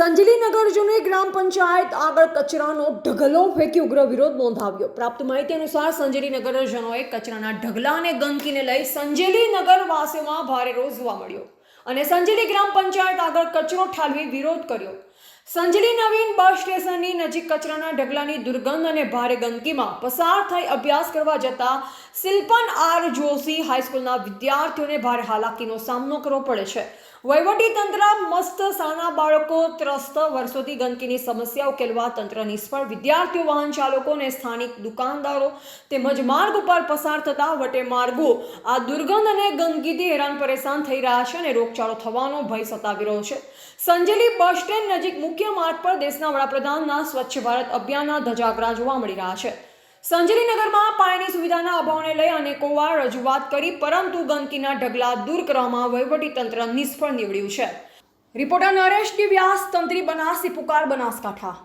સંજલી નગરજનોએ ગ્રામ પંચાયત આગળ કચરાનો ઢગલો ફેંકી ઉગ્ર વિરોધ નોંધાવ્યો. પ્રાપ્ત માહિતી અનુસાર સંજેલી નગરજનોએ કચરાના ઢગલા અને ગંદકીને લઈ સંજેલી નગરવાસીઓમાં ભારે રોષ જોવા મળ્યો અને સંજેલી ગ્રામ પંચાયત આગળ કચરો ઠાલવી વિરોધ કર્યો. સંજલી નવીન બસ સ્ટેશનની નજીક કચરાના ઢગલાની દુર્ગંધ અને ભારે ગંદકીમાં પસાર થઈ અભ્યાસ કરવા જતા શિલ્પન આર જોશી હાઈસ્કૂલના વિદ્યાર્થીઓને ભારે હાલાકીનો સામનો કરવો પડે છે. વહીવટી મસ્ત સાના બાળકો ત્રસ્ત વર્ષોથી ગંદકીની સમસ્યા ઉકેલવા તંત્ર નિષ્ફળ. વિદ્યાર્થીઓ, વાહન ચાલકો અને સ્થાનિક દુકાનદારો તેમજ માર્ગ ઉપર પસાર થતા વટે માર્ગો આ દુર્ગંધ અને ગંદકીથી હેરાન પરેશાન થઈ રહ્યા છે અને રોગચાળો થવાનો ભય સતાવી રહ્યો છે. સંજેલી બસ સ્ટેન્ડ નજીક મુખ્ય માર્ગ પર દેશના વડાપ્રધાનના સ્વચ્છ ભારત અભિયાનના ધજાગરા જોવા મળી રહ્યા છે. સંજેલી નગરમાં પાણીની સુવિધાના અભાવને લઈ અનેકો વાર રજૂઆત કરી, પરંતુ ગંદકીના ઢગલા દૂર કરવામાં વહીવટી તંત્ર નિષ્ફળ નીવડ્યું છે. રિપોર્ટર નરેશ ડી વ્યાસ તંત્રી બનાસી, પુકાર બનાસકાંઠા.